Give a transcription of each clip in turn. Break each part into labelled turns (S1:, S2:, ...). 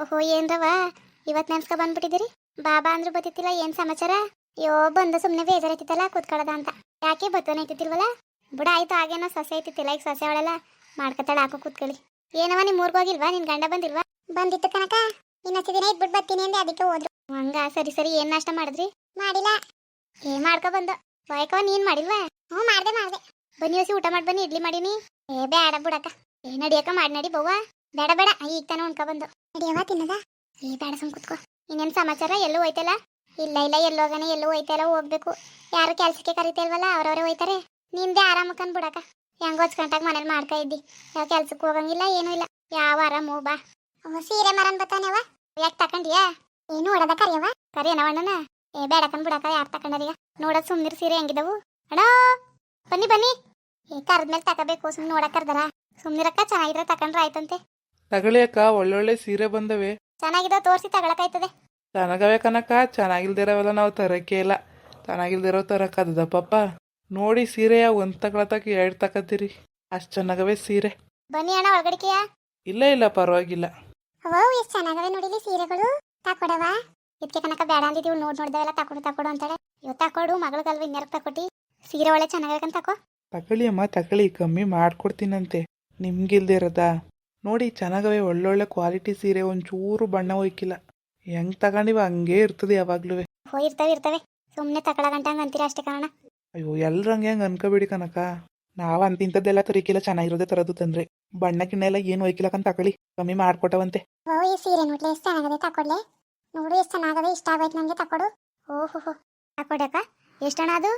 S1: ಓಹೋ ಏನ್ರವ ಇವತ್ ನೆನ್ಸ್ಕ ಬಂದ್ಬಿಟ್ಟಿದಿರಿ ಬಾಬಾ ಅಂದ್ರು ಬತ್ತಿತ್ತಿಲ್ಲ ಏನ್ ಸಮಾಚಾರ? ಅಯ್ಯೋ ಬಂದ ಸುಮ್ನೆ ಬೇಜಾರೈತಿತ್ತಲ್ಲ ಕೂತ್ಕೊಳ್ಳೋದ ಅಂತ. ಯಾಕೆ ಬತ್ತನ ಐತಿತ್ತಿಲ್ವಲ್ಲ ಬಿಡ ಆಯ್ತು ಆಗೇನೋ ಸೊಸೆ ಐತಿತ್ತಿಲ್ಲ ಈಗ ಸೊಸೆ ಅವಳೆಲ್ಲ ಮಾಡ್ಕತ್ತಾಳ ಹಾಕು ಕೂತ್ಕೊಳ್ಳಿ. ಏನವ ನಿಮ್ ಊರ್ಗೋಗಿಲ್ವಾ ನಿನ್ ಗಂಡ ಬಂದಿಲ್ವಾ? ಬಂದಿತ್ತು ಕನಕ ಇನ್ನೊಂದು ದಿನ ಇದ್ಬಿಟ್ಟು ಬರ್ತೀನಿ ಅಂದ್ರೆ ಅದಕ್ಕೆ ಹೋದ್ರು. ಹಂಗ? ಸರಿ ಸರಿ ಏನ್ ನಾಷ್ಟ ಮಾಡಿದ್ರಿ? ಮಾಡಿಲ್ಲ. ಏ ಮಾಡ್ಕೊ ಬಂದು. ಬಾಯ್ಕವ ನೀನ್ ಮಾಡಿಲ್ವಾ? ಹ್ಞೂ ಮಾಡ್ದೆ ಮಾಡ್ದೆ. ಬನ್ನಿ ಹೊಸಿ ಊಟ ಮಾಡಿ ಬನ್ನಿ ಇಡ್ಲಿ ಮಾಡೀನಿ. ಏ ಬೇಡ ಬಿಡಕ್ಕ. ಏ ನಡಿಯಕ್ಕ ಮಾಡಿ ನಡಿ ಬವ್ವ. ಬೇಡ ಬೇಡ ಈಗ ತಾನೆ ಉಣ್ಕೊ ಬಂದು. ನಡಿಯವ ತಿನ್ನದ ಏ, ಬೇಡ ಸುಮ್ ಕುತ್ಕೋ. ಇನ್ನೇನ್ ಸಮಾಚಾರ? ಎಲ್ಲೂ ಹೋಯ್ತಲ್ಲ? ಇಲ್ಲ ಇಲ್ಲ ಎಲ್ಲೋಗನೆ ಎಲ್ಲೂ ಹೋಯ್ತಲ್ಲ ಹೋಗ್ಬೇಕು. ಯಾರು ಕೆಲ್ಸಕ್ಕೆ ಕರಿತೇಲ್ವಲ್ಲ, ಅವ್ರವ್ರೆ ಹೋಯ್ತಾರೆ. ನಿಂದೆ ಆರಾಮಕ್ಕನ್ ಬಿಡಕ ಹೆಂಗ ಹೊಚ್ಕಂಟಾಗ ಮನೇಲಿ ಮಾಡ್ತಾ ಇದ್ದಿ. ಯಾವ ಕೆಲ್ಸಕ್ಕೆ ಹೋಗಂಗಿಲ್ಲ, ಏನೂ ಇಲ್ಲ. ಯಾವ ಆರಾಮು, ಬಾ. ಸೀರೆ ಮರನ್ ಬತ್ತಾನವ ಯಾಕೆ ತಕೊಂಡಿಯಾ? ಏನು ಹೊಡದ ಕರಿಯವ ಕರಿಯನವ ಅಣ್ಣನ. ಏ ಬೇಡಕನ್ ಬಿಡಕ ಯಾರು ತಕೊಂಡಾರೀಗ? ನೋಡೋದು ಸುಮ್ಮನಿರು ಸೀರೆ ಹೆಂಗಿದವು. ಅಣ್ಣೋ, ಬನ್ನಿ ಬನ್ನಿ. ಏ, ಕರ್ದ್ಮೇಲೆ ತಗೋಬೇಕು ಸುಮ್ನೆ ನೋಡಕ್ ಕರ್ದಾರ. ಸುಮ್ನಿರಕ್ಕ, ಚೆನ್ನಾಗಿದ್ರೆ ತಕೊಂಡ್ರೆ ಆಯ್ತಂತೆ.
S2: ಅಕ್ಕ ಒಳ್ಳೊಳ್ಳೆ ಸೀರೆ ಬಂದವೆ.
S1: ಚೆನ್ನಾಗಿರೋ ತೋರಿಸಿ ತಗೊಳಕಾಯ್ತದೆ.
S2: ಚೆನ್ನಾಗವೆ ಕನಕ ಚೆನ್ನಾಗಿಲ್ದಿರೋವೆಲ್ಲ ನಾವು ತರಕ್ಕೆ ಇಲ್ಲ. ಚೆನ್ನಾಗಿಲ್ದಿರೋ ತರಕ್ಕದ ಪಪ್ಪ ನೋಡಿ ಸೀರೆಯ ಒಂದ್ ತಗೊಳತಕ್ಕ ಎರಡ್ ತಕತ್ತೀರಿ ಅಷ್ಟ್ ಚೆನ್ನಾಗವೆ ಸೀರೆ.
S1: ಬನ್ನಿ ಅಣ್ಣ ಒಳಗಡಿಕೆಯ.
S2: ಇಲ್ಲ ಇಲ್ಲ ಪರವಾಗಿಲ್ಲ.
S1: ಅವ್ವ ಎಷ್ಟು ಚೆನ್ನಾಗವೆ ನೋಡಿಲಿ ಸೀರೆಗಳು. ತಕೊಡವಾ. ಇದಕ್ಕೆ ಕನಕ ಬೇಡ ಅಂದಿದ್ದೀವಿ ನೋಡ್ ನೋಡ್ದವೆಲ್ಲ ತಕೊಡು ತಕೊಡು ಅಂತಾಳೆ. ಇವ್ ತಕೊಡು ಮಗಳಗಲ್ವ ಇನ್ಯಾರಕ್ ತಕೊಟ್ಟಿ ಸೀರೆ ಒಳ್ಳೆ ಚೆನ್ನಾಗಬೇಕಂತ ತಕೋ.
S2: ತಗೊಳ್ಳಿ ಅಮ್ಮ ತಗೊಳ್ಳಿ ಕಮ್ಮಿ ಮಾಡ್ಕೊಡ್ತೀನಂತೆ. ನಿಮ್ಗಿಲ್ದಿರೋದಾ? ನೋಡಿ ಚೆನ್ನಾಗವೆ ಒಳ್ಳೊಳ್ಳೆ ಕ್ವಾಲಿಟಿ ಸೀರೆ ಒಂಚೂರು ಬಣ್ಣ ಹೋಯ್ಕಿಲ್ಲ. ಹೆಂಗ್ ತಗೊಂಡಿವ ಹಂಗೇ ಇರ್ತದೆ ಯಾವಾಗ್ಲೂ
S1: ಹೋ ಇರ್ತವೆ ಇರ್ತವೆ. ಸುಮ್ಮನೆ ತಕೊಳ ಗಂಟ ಹಂಗ್ ಅಂತೀರ ಅಷ್ಟೇ ಕಾರಣ?
S2: ಅಯ್ಯೋ ಎಲ್ರ ಹಂಗೆ ಹಂಗೆ ಅನ್ಕೋಬೇಡಿ ಕನಕ. ನಾವ್ ಅಂತಿಂತದ್ದೆಲ್ಲ ತರಿಕಿಲ್ಲ ಚೆನ್ನಾಗಿರೋದೇ ತರೋದು ತಂದ್ರೆ. ಬಣ್ಣ ಗಿಣ್ಣ ಎಲ್ಲ ಏನು ಅಂತ ತಗೊಳ್ಳಿ. ಕಮ್ಮಿ ಮಾಡ್ಕೊಟ್ಟವಂತೆ.
S1: ಓ ಈ ಸೀರೆ ನೋಡ್ಲಿ ಎಷ್ಟು ಚೆನ್ನಾಗದೆ ತಕೊಡ್ಲೆ? ನೋಡು ಎಷ್ಟು ಚೆನ್ನಾಗದೆ ಇಷ್ಟ ಆಗೋಯ್ತು ನಂಗೆ ತಕೊಡು. ಓಹೋ ತಕೊಡಕ್ಕ ಎಷ್ಟಣ ಅದು?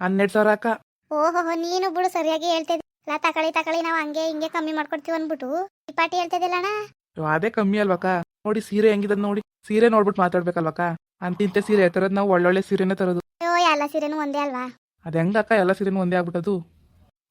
S2: ಹನ್ನೆರಡು ಸಾವಿರ ಅಕ್ಕ.
S1: ಓಹೋ ನೀನು ಬಿಡು ಸರಿಯಾಗಿ ಹೇಳ್ತಿದ್ದೆ. ಇಲ್ಲ ತಕಳಿ ತಕಳಿ ನಾವು ಹಂಗೆ ಹಿಂಗೆ ಕಮ್ಮಿ ಮಾಡ್ಕೊಡ್ತೀವಿ ಅಂದ್ಬಿಟ್ಟು ಈ ಪಾಟಿ ಹೇಳ್ತಿದ್ದಿಲ್ಲಣ್ಣ
S2: ಅಯ್ಯೋ, ಅದೇ ಕಮ್ಮಿ ಅಲ್ವಕ್ಕ. ನೋಡಿ ಸೀರೆ ಹೆಂಗಿದ್ ನೋಡಿ. ಸೀರೆ ನೋಡ್ಬಿಟ್ಟು ಮಾತಾಡ್ಬೇಕಲ್ವಕ್ಕ? ಅಂತಿಂತ ಸೀರೆ ತರದ್ ನಾವು ಒಳ್ಳೊಳ್ಳೆ ಸೀರೆನೇ ತರೋದು.
S1: ಅಯ್ಯೋ ಎಲ್ಲ ಸೀರೆನೂ ಒಂದೇ ಅಲ್ವಾ?
S2: ಅದ ಹೆಂಗಕ್ಕ ಎಲ್ಲ ಸೀರೆನೂ ಒಂದೇ ಆಗ್ಬಿಟ್ಟದು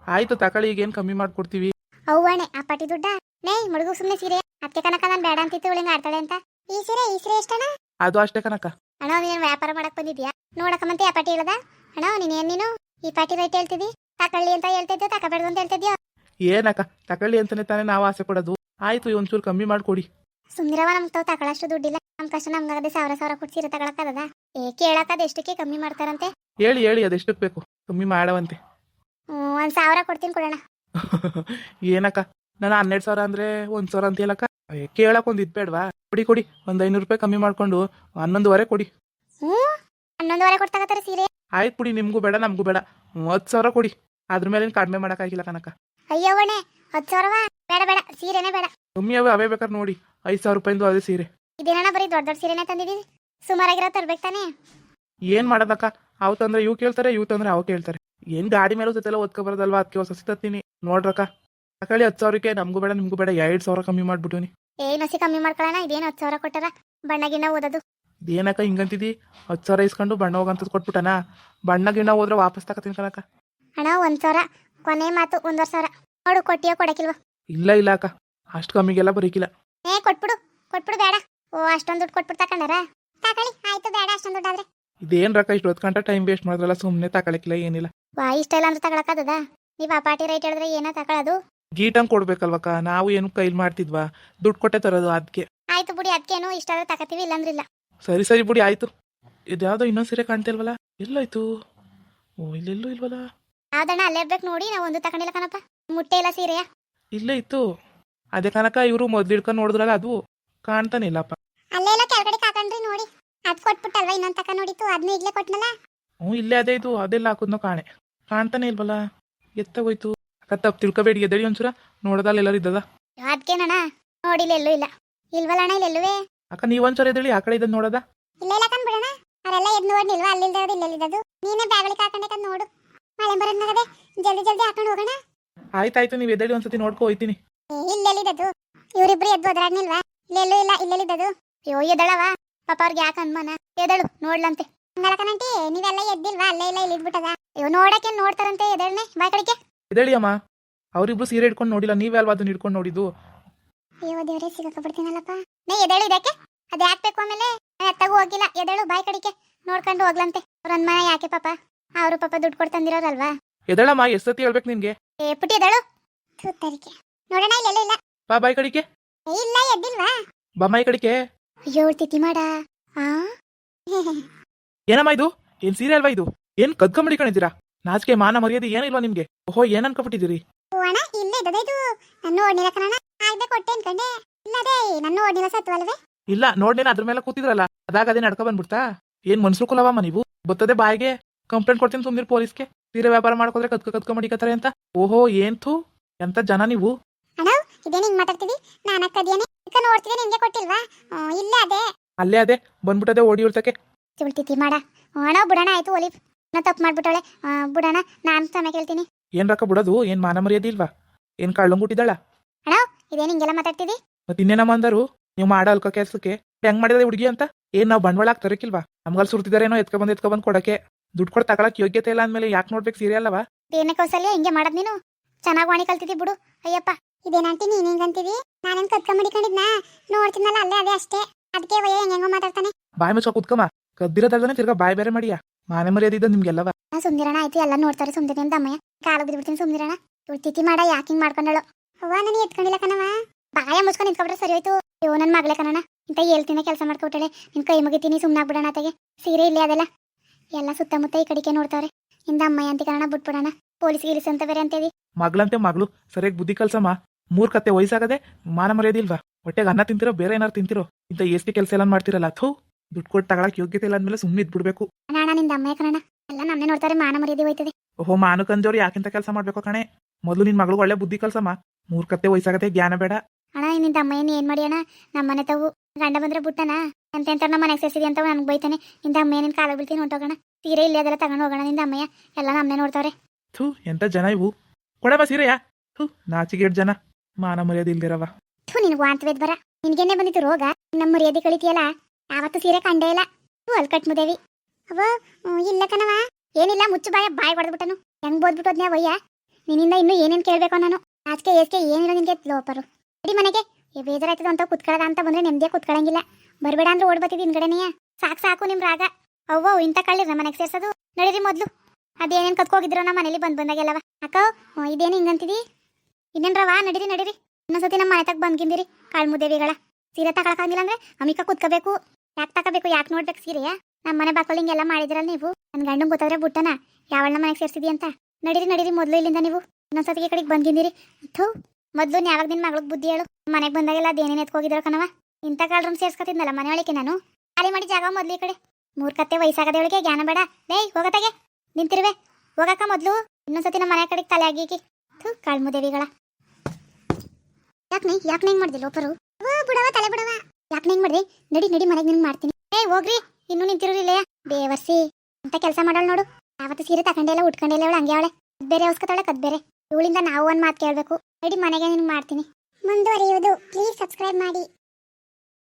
S2: ಆಯ್ತು ತಕಳಿ ಈಗ ಏನ್ ಕಮ್ಮಿ ಮಾಡ್ಕೊಡ್ತೀವಿ.
S1: ಅವ್ವಣೆ ಆ ಪಾಟಿ ದುಡ್ಡ? ನೇ ಮುಡುಗು ಸುಮ್ನೆ ಸೀರೆ. ಅದಕ್ಕೆ ಕನಕ ನಾನು ಬೇಡ ಅಂತಿತ್ತು ಇವಳಿಂಗ ಆಡ್ತಾಳೆ ಅಂತ. ಈ ಸೀರೆ ಈ ಸೀರೆ ಎಷ್ಟಣ್ಣ?
S2: ಅದು ಅಷ್ಟೇ ಕನಕ.
S1: ಅಣ್ಣ ನೀನು ವ್ಯಾಪಾರ ಮಾಡಕ್ ಬಂದಿದ್ಯಾ? ನೋಡಕ ಮತ್ತೆ ಆ ಪಾಟಿ ಹೇಳದ? ಅಣ್ಣ ನೀನೇನ್ ನೀನು? ಈ ಪಾಟಿ ರೈಟ್ ಹೇಳ್ತಿದ್ದಿ ತಕೊಳ್ಳಿ ಅಂತ ಹೇಳ್ತಿದ್ದೆ ತಕಬೇಡ್ದು ಅಂತ ಹೇಳ್ತಿದ್ಯೋ?
S2: ಏನಕ್ಕ ತಕೊಳ್ಳಿ ಅಂತಾನೆ ತಾನೇ ನಾವು ಆಸೆ ಕೊಡೋದು ಆಯ್ತು ಒಂಚೂರು ಕಮ್ಮಿ ಮಾಡ್ಕೊಡಿ.
S1: ಸುಂದರವ ನಮ್ಗೆ ತಾವು ತಗೊಳ್ಳಷ್ಟು ದುಡ್ಡಿಲ್ಲ. ನಮ್ ಕಷ್ಟ ನಮ್ಗಾಗದೆ ಸಾವಿರ ಸಾವಿರ ಕೊಟ್ಟು ಸೀರೆ ತಗೊಳಕ್ಕದ ಏ ಕೇಳಕ್ಕದ ಎಷ್ಟಕ್ಕೆ ಕಮ್ಮಿ ಮಾಡ್ತಾರಂತೆ?
S2: ಹೇಳಿ ಹೇಳಿ ಅದೆಷ್ಟಕ್ಕೆ ಬೇಕು? ಕಮ್ಮಿ ಮಾಡವಂತೆ.
S1: ಹ್ಮ್, ಒಂದ್ ಸಾವಿರ ಕೊಡ್ತೀನಿ ಕೊಡೋಣ.
S2: ಏನಕ್ಕ ನಾನು ಹನ್ನೆರಡು ಸಾವಿರ ಅಂದ್ರೆ ಒಂದ್ ಸಾವಿರ ಅಂತ ಹೇಳಕ್ಕ? ಕೇಳಕ್ ಒಂದ್ ಇದ್ಬೇಡ್ವಾ ಕೊಡಿ ಕೊಡಿ ಒಂದ್ ಐನೂರು ರೂಪಾಯಿ ಕಮ್ಮಿ ಮಾಡ್ಕೊಂಡು ಹನ್ನೊಂದುವರೆ ಕೊಡಿ.
S1: ಹ್ಮ್ ಹನ್ನೊಂದುವರೆ ಕೊಡ್ತಾಗತ್ತಾರೆ ಸೀರೆ?
S2: ಆಯ್ತು ಕೊಡಿ ನಿಮ್ಗೂ ಬೇಡ ನಮಗೂ ಬೇಡ. ಹತ್ತು ಸಾವಿರ ಕೊಡಿ. ಅದ್ರ ಮೇಲೆ ಕಡಿಮೆ ಆಗಿಲ್ಲ ಕನಕ
S1: ಅಯ್ಯವಣೆ ಹತ್ತು ಸಾವಿರವಾ ಬೇಡ ಬೇಡ ಸೀರೆನೇ ಬೇಡ.
S2: ಕಮ್ಮಿ ಅವೇ ಅವೇ ಬೇಕಾದ್ರೆ ನೋಡಿ ಐದು ಸಾವಿರ ರೂಪಾಯಿಂದು ಅದೇ ಸೀರೆ.
S1: ಇದೇನಣ್ಣ ಬರೀ ದೊಡ್ಡ ದೊಡ್ಡ ಸೀರೆನೇ ತಂದಿದ್ದೀವಿ ಸುಮಾರಾಗಿರೋ ತರ್ಬೇಕು ತಾನೇ?
S2: ಏನ್ ಮಾಡೋದಕ್ಕ? ಅವ್ ತಂದ್ರೆ ಇವ್ ಕೇಳ್ತಾರೆ ಇವ್ ತಂದ್ರೆ ಅವ್ ಕೇಳ್ತಾರೆ. ಏನ್ ಗಾಡಿ ಮೇಲೆ ಜೊತೆಲ್ಲ ಓದ್ಕೊ ಬರೋದಲ್ವಾ ಅದಕ್ಕೆ ಹೊಸ ತತ್ತೀನಿ ನೋಡ್ರಕ್ಕ ತಕೊಳ್ಳಿ ಹತ್ತು ಸಾವಿರಕ್ಕೆ ನಮಗೂ ಬೇಡ ನಿಮ್ಗೂ ಬೇಡ ಎರಡ್ ಸಾವಿರ ಕಮ್ಮಿ ಮಾಡ್ಬಿಟ್ಟಿನಿ
S1: ಏನ್ ಹಸಿ ಕಮ್ಮಿ ಮಾಡ್ಕೊಳ್ಳೋಣ ಇದೇನು ಹತ್ತು ಸಾವಿರ ಕೊಟ್ಟಾರ ಬಣ್ಣ ಗಿಣ್ಣ ಓದೋದು.
S2: ಏನಕ್ಕ ಹಿಂಗಂತಿದಿ? ಹತ್ತು ಸಾವಿರ ಇಸ್ಕೊಂಡು ಬಣ್ಣ ಹೋಗಂತದ್ ಕೊಟ್ಬಿಟ್ಟನಾ? ಬಣ್ಣ ಗಿಣ್ಣ ಹೋದ್ರೆ ವಾಪಸ್ ತಕತೀನಿ ಕನಕ
S1: ಅಣ್ಣ ಒಂದ್ ಸಾವಿರ. ಕೊನೆ ಮಾತು ಒಂದೂವರೆ ಸಾವಿರ. ನೋಡು ಕೊಟ್ಟಿಯೋ ಕೊಡಕಿಲ್ವ
S2: ಇಲ್ಲ ಇಲ್ಲ ಅಕ್ಕ. ಅಷ್ಟು ಕಮ್ಮಿಗೆಲ್ಲ ಬರೀಕಿಲ್ಲ.
S1: ಏ ಕೊಟ್ಬಿಡು. ಕೊಟ್ಬಿಡು ಬೇಡ. ಓ ಅಷ್ಟೊಂದು ದುಡ್ಡು ಕೊಟ್ಬಿಟ್ಟು ತಕೊಂಡಾರ? ತಕೊಳ್ಳಿ ಆಯ್ತು ಬೇಡ ಅಷ್ಟೊಂದು ದುಡ್ಡಾದ್ರೆ
S2: ಇದೇನ್ ರಕ್ಕ ಇಷ್ಟು ಹೊತ್ತು ಗಂಟೆ ಟೈಮ್ ವೇಸ್ಟ್ ಮಾಡಿದ್ರಲ್ಲ ಸುಮ್ಮನೆ ತಗೊಳಕಿಲ್ಲ ಏನಿಲ್ಲ.
S1: ವಾ ಇಷ್ಟ ಇಲ್ಲ ಅಂದ್ರೆ ತಗೊಳಕ್ಕದ ನೀವು ಆ ಪಾರ್ಟಿ ರೈಟ್ ಹೇಳಿದ್ರೆ ಏನೋ ತಗೊಳ್ಳೋದು
S2: ಗೀಟಂಗ್ ಕೊಡ್ಬೇಕಲ್ವಕ್ಕ ನಾವು ಏನು ಕೈಲಿ ಮಾಡ್ತಿದ್ವಾ? ದುಡ್ಡು ಕೊಟ್ಟೆ ತರೋದು ಅದಕ್ಕೆ
S1: ಆಯ್ತು ಬಿಡಿ ಅದಕ್ಕೇನು ಇಷ್ಟ ಆದ್ರೆ ತಗೋತೀವಿ ಇಲ್ಲಾಂದ್ರೆ ಇಲ್ಲ
S2: ಸರಿ ಸರಿ ಬಿಡಿ ಆಯ್ತು. ಇದ್ಯಾವುದೋ ಇನ್ನೊಂದು ಸೀರೆ ಕಾಣ್ತಿಲ್ವಲ್ಲ? ಎಲ್ಲೋಯ್ತು. ಓ ಇಲ್ಲೆಲ್ಲೂ ಇಲ್ವಲ್ಲ?
S1: ಯಾವ್ದಣ್ಣ ಅಲ್ಲೇ ಇರ್ಬೇಕು ನೋಡಿ ನಾವು ಒಂದು ತಗೊಂಡಿಲ್ಲ ಕಣಪ್ಪ. ಮುಟ್ಟೆ ಇಲ್ಲ ಸೀರೆಯ.
S2: ಇಲ್ಲ ಇತ್ತು. ಅದೇ ಕನಕ ಇವರು ಮೊದ್ಲು ಹಿಡ್ಕೊಂಡು ನೋಡಿದ್ರಲ್ಲ ಅದು ಕಾಣ್ತಾನಿಲ್ಲಪ್ಪ.
S1: ಅಲ್ಲೇ ಎಲ್ಲ ಕೆಳಗಡೆ ಕಾಕಂಡ್ರಿ ನೋಡಿ. ಅದ್ ಕೊಟ್ಬಿಟ್ಟಲ್ವಾ ಇನ್ನೊಂದ್ ತಕ ನೋಡಿತ್ತು ಅದನ್ನ ಇಲ್ಲೇ ಕೊಟ್ನಲ್ಲ?
S2: ಹ್ಞೂ ಇಲ್ಲೇ ಅದೇ ಇದು ಅದೆಲ್ಲ ಹಾಕುದ್ನೋ ಕಾಣೆ. ಕಾಣ್ತಾನೆ ಇಲ್ವಲ್ಲ? ಎತ್ತಾಗೋಯ್ತು. ಅಕ್ಕ ತಪ್ಪು ತಿಳ್ಕೊಬೇಡಿ ಎದಡಿ ಒಂಚೂರ. ನೋಡೋದಲ್ಲ ಎಲ್ಲರೂ ಇದ್ದದ?
S1: ಅದ್ಕೇನಣ್ಣ ನೋಡಿಲ್ಲ ಎಲ್ಲೂ ಇಲ್ಲ. ಇಲ್ವಲ್ಲ ಅಣ್ಣ ಇಲ್ಲೆಲ್ಲುವೆ
S2: ಅಕ್ಕ ನೀವ್ ಒಂಚೂರ ಎದಳಿ ಆ ಕಡೆ ಇದ್ದ ನೋಡೋದಾ?
S1: ಇಲ್ಲ ಇಲ್ಲ ಕಂದ್ಬಿಡಣ ಅವರೆಲ್ಲ ಎದ್ ನೋಡಿ ನಿಲ್ವಾ ಅಲ್ಲಿಲ್ದವ್ರು ಇಲ್ಲೆಲ್ಲಿದ್ದದು. ನೀನೇ ಬ್ಯಾಗಳಿಗೆ ಹಾಕೊಂಡೆ ನೋಡು. ಮಳೆ ಬರೋದ್ನಾಗದೆ ಜಲ್ದಿ ಜಲ್ದಿ ಹಾಕೊಂಡು ಹೋಗೋಣ.
S2: ಆಯ್ತಾಯ್ತು ನೀವು ಎದ್ದೇಳಿ ಒಂದ್ಸತಿ ನೋಡ್ಕೊ ಹೋಯ್ತೀನಿ.
S1: ಇಲ್ಲೆಲ್ಲಿದ್ದದು ಇವ್ರಿಬ್ರು ಎದ್ದು ಅದ್ರಾಗ್ನಿಲ್ವಾ ಇಲ್ಲೆಲ್ಲೂ ಇಲ್ಲ ಇಲ್ಲೆಲ್ಲಿದ್ದದು ಅಯ್ಯೋ ಎದಳವ ಪಾಪ ಅವ್ರಿಗೆ ಯಾಕೆ ಅನ್ಮಾನ? ಎದಳು ನೋಡ್ಲಂತೆ. ಹಂಗಲಕನಂಟಿ ನೀವೆಲ್ಲ ಎದ್ದಿಲ್ವಾ? ಅಲ್ಲೇ ಇಲ್ಲ ಇಲ್ಲಿ ಇದ್ಬಿಟ್ಟದ. ಅಯ್ಯೋ ನೋಡಕ್ಕೆ ನೋಡ್ತಾರಂತೆ ಎದಳ್ನೆ ಬಾಯ್ ಕಡೆಗೆ.
S2: ಎದ್ದೇಳಿ ಅಮ್ಮ ಅವರಿಬ್ರು ಸೀರೆ ಹಿಡ್ಕೊಂಡು ನೋಡಿಲ್ಲ ನೀವೇ ಅಲ್ವಾ ಅದನ್ನ ಹಿಡ್ಕೊಂಡು ನೋಡಿದ್ದು?
S1: ಅಯ್ಯೋ ದೇವ್ರೆ ಸಿಗಾಕೊಬಿಡ್ತೀನಲ್ಲಪ್ಪ ನೇ ಎದಳು ಇದಕ್ಕೆ? ಅದ್ಯಾಕ್ಬೇಕು ಯಾಕೆ ಬೇಕು ಆಮೇಲೆ? ನಾನು ಎತ್ತಾಗೂ ಹೋಗಿಲ್ಲ. ಎದಳು ಬಾಯ್ ಕಡಿಕೆ ನೋಡ್ಕೊಂಡು ಹೋಗ್ಲಂತೆ. ಅವ್ರ ಅನ್ಮಾನ ಯಾಕೆ ಪಾಪ? ಅವರು ಪಾಪ ದುಡ್ಡು ಕೊಟ್ಟು ತಂದಿರೋರಲ್ವಾ?
S2: ಎದಳಮ್ಮ ಎಷ್ಟು ಸತಿ ಹೇಳ್ಬೇಕು ನಿನ್ಗೆ?
S1: ಏ ಪುಟ್ಟಿ ಎದಳು. ತೂತರಿಕೆ ನೋಡೋಣ ಇಲ್ಲ ಇಲ್ಲ.
S2: ಬಾ ಬಾಯ್ ಕಡಿಕೆ.
S1: ಏ, ಇಲ್ಲ ಎದ್ದಿಲ್ವಾ?
S2: ಬಮ್ಮ ಈ ಕಡಿಕೆ.
S1: ಅಯ್ಯೋ ತಿಥಿ ಮಾಡ. ಆ?
S2: ಏನಮ್ಮ ಇದು? ಏನ್ ಸೀರೆ ಅಲ್ವಾ ಇದು? ಏನ್ ಕದ್ಕೊಂಬಿಡಿ ಕಣಿದ್ದೀರಾ ನಾಚಿಕೆ ಮಾನ ಮರ್ಯಾದೆ ಏನಿಲ್ವಾ ನಿಮ್ಗೆ? ಓಹೋ ಏನ್ ಅನ್ಕೊಬಿಟ್ಟಿದ್ದೀರಿ
S1: ಅಣ್ಣ ಇಲ್ಲೇ ಇದ್ದದ ಇದು. ನನ್ನ ಓಡ್ನಿಲ್ಲ ಕಣ ಆಗ್ದೆ ಕೊಟ್ಟೆ ಅನ್ಕಂಡೆ. ಇಲ್ಲದೆ ನನ್ನ ಓಡ್ನಿಲ್ಲ ಸತ್ವಲ್ವೇ
S2: ಇಲ್ಲ ನೋಡ್ನೇನ ಅದ್ರ ಮೇಲೆ ಕೂತಿದ್ರಲ್ಲ. ಅದಾಗ ಅದೇ ನಡ್ಕೊ ಬಂದ್ಬಿಡ್ತಾ? ಏನ್ ಮನ್ಸುಕುಲವಮ್ಮ ನೀವು? ಬರ್ತದೆ ಬಾಯಿಗೆ. ಕಂಪ್ಲೇಂಟ್ ಕೊಡ್ತೀನಿ ತುಂಬಿರ್ ಪೊಲೀಸ್ಗೆ. ಸೀರೆ ವ್ಯಾಪಾರ ಮಾಡ್ಕೋದ್ರೆ ಕದ್ಕ ಕದ್ಕೊಂಬಿಡಿಕತ್ತಾರೆ ಅಂತ. ಓಹೋ ಏನ್ ಥೂ? ಎಂತ ಜನ ನೀವು?
S1: ಅಣ್ಣ ಇದೇನು ಹಿಂಗ್ ಮಾತಾಡ್ತಿದಿ ನಾನು ಕದಿಯನೆ ಇಕ್ಕ ನೋಡ್ತಿದ್ದೆ ನಿನ್ಗೆ ಕೊಟ್ಟಿಲ್ವಾ? ಹ್ಮ್, ಇಲ್ಲೇ ಅದೇ.
S2: ಅಲ್ಲೇ ಅದೇ ಬಂದ್ಬಿಟ್ಟದೆ ಓಡಿ ಉಳ್ತಕ್ಕೆ.
S1: ತಿಳ್ತಿತಿ ಮಾಡ. ಅಣ್ಣ ಬುಡಣ ಆಯ್ತು ಒಲಿ. ನಾ ತಪ್ಪು ಮಾಡ್ಬಿಟ್ಟವಳೆ. ಬುಡಣ ನಾನು ಸಮಯ ಕೇಳ್ತೀನಿ.
S2: ಏನ್ ರೊಕ್ಕ ಬಿಡೋದು? ಏನ್ ಮಾನ ಮರ್ಯಾದೆ ಇಲ್ವಾ? ಏನ್ ಕಳ್ಳಂಗುಟ್ಟಿದ್ದಾಳ?
S1: ಇದೇನು ಹಿಂಗೆಲ್ಲ ಮಾತಾಡ್ತಿದಿ
S2: ಮತ್ತೆ ಇನ್ನೇನಮ್ಮ ಅಂದರು ನೀವು ಮಾಡೋ ಅಲ್ಕ ಕೆಲ್ಸಕ್ಕೆ. ಹೆಂಗ್ ಮಾಡಿದ್ರೆ ಹುಡುಗಿ ಅಂತ? ಏನ್ ನಾವ್ ಬಂಡವಾಳ ಹಾಕ್ತಾರಕ್ಕಿಲ್ವಾ ನಮ್ಗಲ್ಲಿ ಸುರ್ತಿದಾರೇನೋ ಎತ್ಕ ಬಂದ್ ಎತ್ಕ ಬಂದ್ ಕೊಡಕ್ಕೆ. ದುಡ್ಡು ಕೊಡ್ ತಗೊಳಕ್ ಯೋಗ್ಯತೆ ಇಲ್ಲ ಅಂದ್ಮೇಲೆ ಯಾಕೆ ನೋಡ್ಬೇಕು ಸೀರಿಯಲ್ ಅವ
S1: ಏನ ಕೌಸಲ್ಯ ಹಿಂಗೆ ಮಾಡದ್ ನೀನು? ಚೆನ್ನಾಗಿ ವಾಣಿ ಕಲ್ತಿದ್ದಿ ಬಿಡು. ಅಯ್ಯಪ್ಪ. ಇದೇನಂತಿ ನೀನ್ ಹಿಂಗಂತಿದಿ ನಾನೇನ್ ಕತ್ಕೊಂಡ್ ಮಾಡಿಕೊಂಡಿದ್ನ? ನೋಡ್ತೀನಲ್ಲ ಅಲ್ಲೇ ಅದೇ ಅಷ್ಟೇ. ಅದಕ್ಕೆ ವಯ ಹೆಂಗೋ ಮಾತಾಡ್ತಾನೆ.
S2: ಬಾಯ್ ಮುಚ್ಚ ಕುತ್ಕಮ್ಮ ಕದ್ದಿರೋದಲ್ದಾನೆ ತಿರ್ಗಾ ಬಾಯ್ ಬೇರೆ ಮಾಡಿಯಾ? ಮಾನೆ ಮರ್ಯಾದೆ ಇದ್ದ ನಿಮ್ಗೆಲ್ಲವ?
S1: ನಾ ಸುಂದಿರಣ ಆಯ್ತು ಎಲ್ಲ ನೋಡ್ತಾರೆ ಸುಮ್ದಿರಿ ಅಂತ ಅಮ್ಮಯ್ಯ. ಕಾಲು ಬಿದ್ಬಿಡ್ತೀನಿ ಸುಂದಿರಣ ತುಳ್ತಿತಿ ಮಾಡ ಯಾಕೆ ಹಿಂಗ್ ಮಾಡ್ಕೊಂಡಳು? ಅವ್ವ ನನಗೆ ಎತ್ಕೊಂಡಿಲ್ಲ ಕಣವ ಬಾಯ ಮುಚ್ಕೊಂಡು ನಿಂತ್ಕೊಬಿಟ್ರೆ ಸರಿ ಹೋಯ್ತು. ಅಯ್ಯೋ ನನ್ನ ಮಗಳೇ ಕಣಣ ಇಂತ ಹೇಳ್ತೀನಿ ಕೆಲಸ ಮಾಡ್ಕೊಟ್ಟಳೆ. ನಿನ್ ಕೈ ಮುಗಿತೀನಿ ಸುಮ್ಮನಾಗ್ಬಿಡೋಣ ಸೀರೆ ಇಲ್ಲೇ ಅದೆಲ್ಲ. ಎಲ್ಲ ಸುತ್ತಮುತ್ತ ಈ ಕಡೆಗೆ ನೋಡ್ತಾವ್ರೆ. ಇಂದ ಅಮ್ಮ ಅಂತ ಕಾರಣ ಬಿಟ್ಬಿಡೋಣ. ಪೊಲೀಸ್ ಗಿಲಿಸ್ ಅಂತ ಬೇರೆ ಅಂತೇವಿ
S2: ಮಗಳಂತೆ ಮಗಳು ಸರಿಯಾಗಿ ಬುದ್ಧಿ ಕಲ್ಸಮ್ಮ. ಮೂರ್ ಕತ್ತೆ ವಯಸ್ಸಾಗದೆ ಮಾನ ಮರ್ಯಾದಿಲ್ವಾ ಹೊಟ್ಟೆಗೆ ಅನ್ನ ತಿಂತಿರೋ ಬೇರೆ ಏನಾರು ತಿಂತಿರೋ? ಇಂತ ಎಷ್ಟು ಕೆಲಸ ಎಲ್ಲ ಮಾಡ್ತಿರಲ್ಲ ಥೂ. ದುಡ್ಡು ಕೊಟ್ಟು ತಗೊಳಕ್ ಯೋಗ್ಯತೆ ಇಲ್ಲ ಅಂದ್ಮೇಲೆ ಸುಮ್ಮನೆ ಇದ್ಬಿಡ್ಬೇಕು.
S1: ಅಣ್ಣ ನಿಂದ ಅಮ್ಮಯ್ಯ ಕಣ ಎಲ್ಲ ನಮ್ಮನೆ ನೋಡ್ತಾರೆ ಮಾನ ಮರ್ಯಾದೆ ಹೋಯ್ತದೆ.
S2: ಓಹೋ ಮಾನು ಕಂದವ್ರು ಯಾಕಿಂತ ಕೆಲಸ ಮಾಡ್ಬೇಕು ಕಣೆ? ಮೊದಲು ನಿನ್ ಮಗಳು ಒಳ್ಳೆ ಬುದ್ಧಿ ಕಲ್ಸಮ್ಮ. ಮೂರ್ ಕತ್ತೆ ವಯಸ್ಸಾಗದೆ ಜ್ಞಾನ ಬೇಡ.
S1: ಅಣ್ಣ ನಿಂದ ಅಮ್ಮ ಏನ್ ಮಾಡಿ ಅಣ್ಣ? ನಮ್ಮನೆ ತಾವು ಗಂಡ ಬಂದ್ರೆ ಬಿಟ್ಟನ? ಎಂತ ಅಂತ ನಮ್ಮ ಮನೆಗೆ ಸೇರಿಸಿದೆ ಅಂತ ನನಗೆ ಬೈತಾನೆ. ನಿಂದ ಅಮ್ಮಯ್ಯ ನಿನ್ ಕಾಲ ಬೀಳ್ತೀನಿ ಹೊಂಟೋಗೋಣ ಸೀರೆ ಇಲ್ಲೇ ಅದೆಲ್ಲ ತಗೊಂಡು ಹೋಗೋಣ ನಿಂದ ಅಮ್ಮಯ್ಯ. ಎಲ್ಲ ನಮ್ಮನೆ ನೋಡ್ತಾವ್ರೆ.
S2: ಥೂ ಎಂತ ಜನ ಇವು? ಕೊಡಮ್ಮ ಸೀರೆಯ. ಥೂ ನಾಚಿಗೇಟ್ ಜನ? ಮಾನ ಮರ್ಯಾದೆ ಇಲ್ದಿರವ
S1: ಥೂ ನಿನಗೆ ವಾಂತವೇದ್ ಬರ. ನಿನಗೇನೆ ಬಂದಿತ್ತು ರೋಗ? ನಮ್ಮ ಮರ್ಯಾದೆ ಕಳಿತೀಯಲ್ಲ? ಯಾವತ್ತು ಸೀರೆ ಕಂಡೇ ಇಲ್ಲ. ಥೂ ಅಲ್ಲಿ ಕಟ್ ಮುದೇವಿ. ಅವ ಇಲ್ಲ ಕಣವ ಏನಿಲ್ಲ ಮುಚ್ಚು ಬಾಯ ಬಾಯ್ ಹೊಡೆದ್ಬಿಟ್ಟನು ಹೆಂಗ್ ಬೋದ್ಬಿಟ್ಟು ಅದ್ನ್ಯಾ ವಯ್ಯ? ನಿನ್ನಿಂದ ಇನ್ನೂ ಏನೇನ್ ಕೇಳಬೇಕು ನಾನು? ಆಚೆಗೆ ಏಸ್ಕೆ ಏನಿಲ್ಲ ನಿನಗೆ ಲೋಪರು. ಅಡಿ ಮನೆಗೆ. ಬೇಜಾರಾಯ್ತದ ಅಂತ ಕುತ್ಕೊಳ್ಳೋದ ಅಂತ ಬಂದ್ರೆ ನೆಮ್ಮದಿಯಾಗಿ ಕುತ್ಕೊಳ್ಳಂಗಿಲ್ಲ ಬರ್ಬೇಡ ಅಂದ್ರೆ ಓಡ್ ಬರ್ತಿದ್ದೀನಿ ಹಿಂದ್ಗಡೆನೆಯ ಸಾಕು ಸಾಕು ನಿಮ್ ರಾಗ. ಅವ್ವ ಇಂಥ ಕಳ್ಳಿರ ಮನೆಗೆ ಸೇರ್ಸೋದು. ನಡೀರಿ ಮೊದ್ಲು. ಅದೇನೇನು ಕತ್ಕೋಗಿದ್ರು ನಮ್ಮ ಮನೇಲಿ ಬಂದ್ ಬಂದಾಗೆಲ್ಲವ. ಅಕ್ಕ ಇದೇನು ಹಿಂಗಂತಿದಿ? ಇನ್ನೇನ್ರವ ನಡೀರಿ ನಡೀರಿ. ಇನ್ನೊಂದ್ಸತಿ ನಮ್ಮ ಮನೆ ತಗ ಬಂದ್ಕಿಂದಿರಿ ಕಾಳ್ಮುದೇವಿಗಳ ಸೀರೆ ತಗೊಳಕಾಗಿಲ್ಲ ಅಂದ್ರೆ ಅಮಿಕ ಕುತ್ಕೋಬೇಕು ಯಾಕೆ ತಗೋಬೇಕು ಯಾಕೆ ನೋಡ್ಬೇಕು ಸೀರೆಯ ನಮ್ಮ ಮನೆ ಬಾಕಲ್ ಹಿಂಗೆಲ್ಲ ಮಾಡಿದ್ರಲ್ಲ ನೀವು? ನನ್ನ ಗಂಡಂಗ್ ಗೊತ್ತಾದ್ರೆ ಬಿಟ್ಟನ. ಯಾವಳನ್ನ ಮನೆಗೆ ಸೇರ್ಸಿದಿ ಅಂತ. ನಡೀರಿ ನಡೀರಿ ಮೊದ್ಲು ಇಲ್ಲಿಂದ ನೀವು. ಇನ್ನೊಂದ್ಸತಿ ಈ ಕಡೆಗೆ ಬಂದಿದ್ದೀರಿ ಥೂ. ಮೊದ್ಲು ಯಾವಾಗ ನಿನ್ ಮಗಳಿಗೆ ಬುದ್ಧಿ ಹೇಳು? ಮನೆಗೆ ಬಂದಾಗೆಲ್ಲ ಅದೇನೇನು ಎತ್ಕೋಗಿದ್ರು ಕಣವ ಇಂಥ ಕಾಲ್ರೂಮ್ ಸೇರ್ಸ್ಕೊತಿದ್ನಲ್ಲ ಮನೆ ಒಳಗೆ ನಾನು? ಖಾಲಿ ಮಾಡಿ ಜಾಗ ಮೊದ್ಲು ಈ ಕಡೆ. ಮೂರ್ ಕತ್ತೆ ವಯಸ್ಸಾಗದವಳಿಗೆ ಜ್ಞಾನ ಬೇಡ ಲೇ ಹೋಗತ್ತಾಗೆ ನಿಂತಿರುವೆ. ಹೋಗಕ್ಕ ಮೊದ್ಲು. ಇನ್ನೊಂದ್ಸತಿ ನಮ್ಮ ಮನೆ ಕಡೆಗೆ ತಲೆ ಆಗಿಕಿ ಥೂ, ಕಾಳ್ಮುದೇವಿಗಳ. ಯಾಕೆ ಯಾಕೆ ಹೆಂಗ್ ಮಾಡ್ದಿಲ್ಲ ಒಬ್ಬರು ಬಿಡವ, ತಲೆ ಬಿಡವ. ಯಾಕೆ ಹೆಂಗ್ ಮಾಡ್ರಿ ನಡಿ ನಡಿ ಮನೆಗೆ ನಿನ್ ಮಾಡ್ತೀನಿ. ಏ, ಹೋಗ್ರಿ. ಇನ್ನೂ ನಿಂತಿರೋರಿಲ್ಲ ಬೇವರ್ಸಿ. ಅಂತ ಕೆಲಸ ಮಾಡಲ್ ನೋಡು. ಯಾವತ್ತು ಸೀರೆ ತಕೊಂಡೆಲ್ಲ ಉಟ್ಕೊಂಡಿಲ್ಲ ಅವಳು ಹಂಗೆ ಅವಳೆ. ಬೇರೆ ಅವಸ್ಕತಾಳೆ ಕದ್ ಬೇರೆ ಇವಳಿಂದ ನಾವು ಒಂದ್ ಮಾತು ಕೇಳಬೇಕು. ನಡಿ ಮನೆಗೆ ನಿನ್ ಮಾಡ್ತೀನಿ. ಮುಂದುವರಿಯುವುದು. ಪ್ಲೀಸ್ ಸಬ್ಸ್ಕ್ರೈಬ್ ಮಾಡಿ.